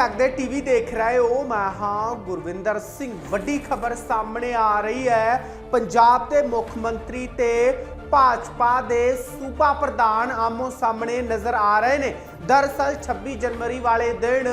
ਚੱਕਦੇ ਟੀਵੀ ਦੇਖ ਰਹੇ ਹੋ। ਮੈਂ ਹਾਂ ਗੁਰਵਿੰਦਰ ਸਿੰਘ। ਵੱਡੀ ਖਬਰ ਸਾਹਮਣੇ ਆ ਰਹੀ ਹੈ। ਪੰਜਾਬ ਦੇ ਮੁੱਖ ਮੰਤਰੀ ਤੇ ਭਾਜਪਾ ਦੇ ਸੂਬਾ ਪ੍ਰਧਾਨ ਆਮੋ ਸਾਹਮਣੇ ਨਜ਼ਰ ਆ ਰਹੇ ਨੇ। ਦਰਅਸਲ 26 ਜਨਵਰੀ ਵਾਲੇ ਦਿਨ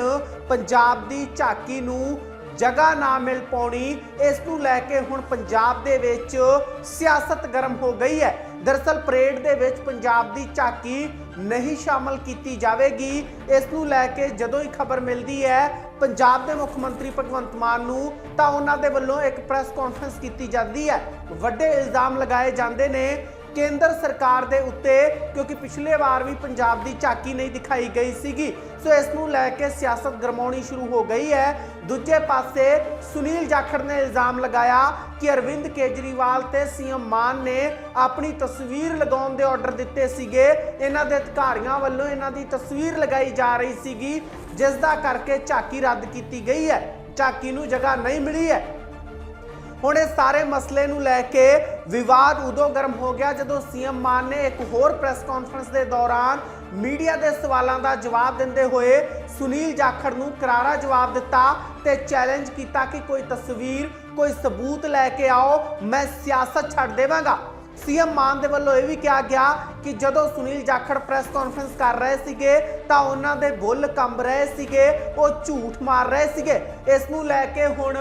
ਪੰਜਾਬ ਦੀ ਝਾਕੀ ਨੂੰ ਜਗ੍ਹਾ ਨਾ ਮਿਲ ਪਾਉਣੀ, ਇਸ ਨੂੰ ਲੈ ਕੇ ਹੁਣ ਪੰਜਾਬ ਦੇ ਵਿੱਚ ਸਿਆਸਤ ਗਰਮ ਹੋ ਗਈ ਹੈ। ਦਰਅਸਲ ਪਰੇਡ ਦੇ ਵਿੱਚ ਪੰਜਾਬ ਦੀ ਝਾਕੀ ਨਹੀਂ ਸ਼ਾਮਲ ਕੀਤੀ ਜਾਵੇਗੀ। ਇਸ ਨੂੰ ਲੈ ਕੇ ਜਦੋਂ ਹੀ ਖਬਰ ਮਿਲਦੀ ਹੈ ਪੰਜਾਬ ਦੇ ਮੁੱਖ ਮੰਤਰੀ ਭਗਵੰਤ ਮਾਨ ਨੂੰ, ਤਾਂ ਉਹਨਾਂ ਦੇ ਵੱਲੋਂ ਇੱਕ ਪ੍ਰੈਸ ਕਾਨਫਰੰਸ ਕੀਤੀ ਜਾਂਦੀ ਹੈ। ਵੱਡੇ ਇਲਜ਼ਾਮ ਲਗਾਏ ਜਾਂਦੇ ਨੇ ਕੇਂਦਰ ਸਰਕਾਰ ਦੇ ਉੱਤੇ, ਕਿਉਂਕਿ ਪਿਛਲੇ ਵਾਰ ਵੀ ਪੰਜਾਬ ਦੀ ਝਾਕੀ ਨਹੀਂ ਦਿਖਾਈ ਗਈ ਸੀਗੀ। ਸੋ ਇਸ ਨੂੰ ਲੈ ਕੇ ਸਿਆਸਤ ਗਰਮਾਉਣੀ ਸ਼ੁਰੂ ਹੋ ਗਈ ਹੈ। ਦੂਜੇ ਪਾਸੇ, ਸੁਨੀਲ ਜਾਖੜ ਨੇ ਇਲਜ਼ਾਮ ਲਗਾਇਆ ਕਿ ਅਰਵਿੰਦ ਕੇਜਰੀਵਾਲ ਤੇ ਸੀਐਮ ਮਾਨ ਨੇ ਆਪਣੀ ਤਸਵੀਰ ਲਗਾਉਣ ਦੇ ਆਰਡਰ ਦਿੱਤੇ ਸੀਗੇ। ਇਹਨਾਂ ਦੇ ਅਧਿਕਾਰੀਆਂ ਵੱਲੋਂ ਇਹਨਾਂ ਦੀ ਤਸਵੀਰ ਲਗਾਈ ਜਾ ਰਹੀ ਸੀਗੀ, ਜਿਸ ਦਾ ਕਰਕੇ ਝਾਕੀ ਰੱਦ ਕੀਤੀ ਗਈ ਹੈ। ਝਾਕੀ ਨੂੰ ਜਗ੍ਹਾ ਨਹੀਂ ਮਿਲੀ ਹੈ। ਹੁਣ ਇਹ ਸਾਰੇ ਮਸਲੇ ਨੂੰ ਲੈ ਕੇ ਵਿਵਾਦ ਉਦੋਂ ਗਰਮ ਹੋ ਗਿਆ ਜਦੋਂ ਸੀਐਮ ਮਾਨ ਨੇ ਇੱਕ ਹੋਰ ਪ੍ਰੈਸ ਕਾਨਫਰੰਸ ਦੇ ਦੌਰਾਨ ਮੀਡੀਆ ਦੇ ਸਵਾਲਾਂ ਦਾ ਜਵਾਬ ਦਿੰਦੇ ਹੋਏ ਸੁਨੀਲ ਜਾਖੜ ਨੂੰ ਕਰਾਰਾ ਜਵਾਬ ਦਿੱਤਾ ਤੇ ਚੈਲੰਜ ਕੀਤਾ ਕਿ ਕੋਈ ਤਸਵੀਰ, ਕੋਈ ਸਬੂਤ ਲੈ ਕੇ ਆਓ, ਮੈਂ ਸਿਆਸਤ ਛੱਡ ਦੇਵਾਂਗਾ। ਸੀਐਮ ਮਾਨ ਦੇ ਵੱਲੋਂ ਇਹ ਵੀ ਕਿਹਾ ਗਿਆ ਕਿ ਜਦੋਂ ਸੁਨੀਲ ਜਾਖੜ ਪ੍ਰੈਸ ਕਾਨਫਰੰਸ ਕਰ ਰਹੇ ਸੀਗੇ, ਤਾਂ ਉਹਨਾਂ ਦੇ ਬੁੱਲ ਕੰਬ ਰਹੇ ਸੀਗੇ, ਉਹ ਝੂਠ ਮਾਰ ਰਹੇ ਸੀਗੇ। ਇਸ ਨੂੰ ਲੈ ਕੇ ਹੁਣ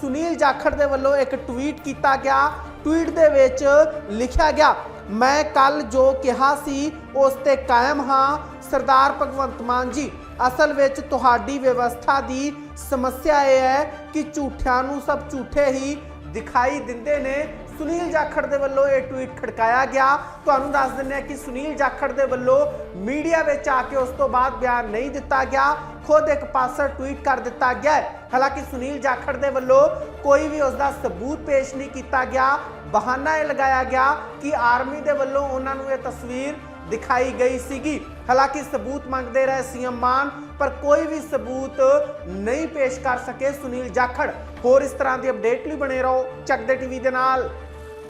ਸੁਨੀਲ ਜਾਖੜ ਦੇ ਵੱਲੋਂ ਇੱਕ ਟਵੀਟ ਕੀਤਾ ਗਿਆ। ਟਵੀਟ ਦੇ ਵਿੱਚ ਲਿਖਿਆ ਗਿਆ, ਮੈਂ ਕੱਲ ਜੋ ਕਿਹਾ ਸੀ, ਉਸ ਤੇ ਕਾਇਮ ਹਾਂ, ਸਰਦਾਰ ਭਗਵੰਤ ਮਾਨ ਜੀ। ਅਸਲ ਵਿੱਚ ਤੁਹਾਡੀ ਵਿਵਸਥਾ ਦੀ ਸਮੱਸਿਆ ਇਹ ਹੈ ਕਿ ਝੂਠਿਆਂ ਨੂੰ ਸਭ ਝੂਠੇ ਹੀ ਦਿਖਾਈ ਦਿੰਦੇ ਨੇ। ਸੁਨੀਲ ਜਾਖੜ ਦੇ ਵੱਲੋਂ ਇਹ ਟਵੀਟ ਖੜਕਾਇਆ ਗਿਆ। ਤੁਹਾਨੂੰ ਦੱਸ ਦਿੰਦੇ ਹਾਂ ਕਿ ਸੁਨੀਲ ਜਾਖੜ ਦੇ ਵੱਲੋਂ ਮੀਡੀਆ ਵਿੱਚ ਆ ਕੇ ਉਸ ਤੋਂ ਬਾਅਦ ਬਿਆਨ ਨਹੀਂ ਦਿੱਤਾ ਗਿਆ। ਖੁਦ ਇੱਕ ਪਾਸਰ ਟਵੀਟ ਕਰ ਦਿੱਤਾ ਗਿਆ ਹੈ। ਹਾਲਾਂਕਿ ਸੁਨੀਲ ਜਾਖੜ ਦੇ ਵੱਲੋਂ ਕੋਈ ਵੀ ਉਸ ਦਾ ਸਬੂਤ ਪੇਸ਼ ਨਹੀਂ ਕੀਤਾ ਗਿਆ। ਬਹਾਨਾ ਇਹ ਲਗਾਇਆ ਗਿਆ ਕਿ ਆਰਮੀ ਦੇ ਵੱਲੋਂ ਉਹਨਾਂ ਨੂੰ ਇਹ ਤਸਵੀਰ ਦਿਖਾਈ ਗਈ ਸੀਗੀ। ਹਾਲਾਂਕਿ ਸਬੂਤ ਮੰਗਦੇ ਰਹੇ ਸੀਐਮ ਮਾਨ, ਪਰ ਕੋਈ ਵੀ ਸਬੂਤ ਨਹੀਂ ਪੇਸ਼ ਕਰ ਸਕੇ ਸੁਨੀਲ ਜਾਖੜ। ਹੋਰ ਇਸ ਤਰ੍ਹਾਂ ਦੀ ਅਪਡੇਟ ਲਈ ਬਣੇ ਰਹੋ। ਚੱਕਦੇ ਟੀਵੀ ਦੇ ਨਾਲ।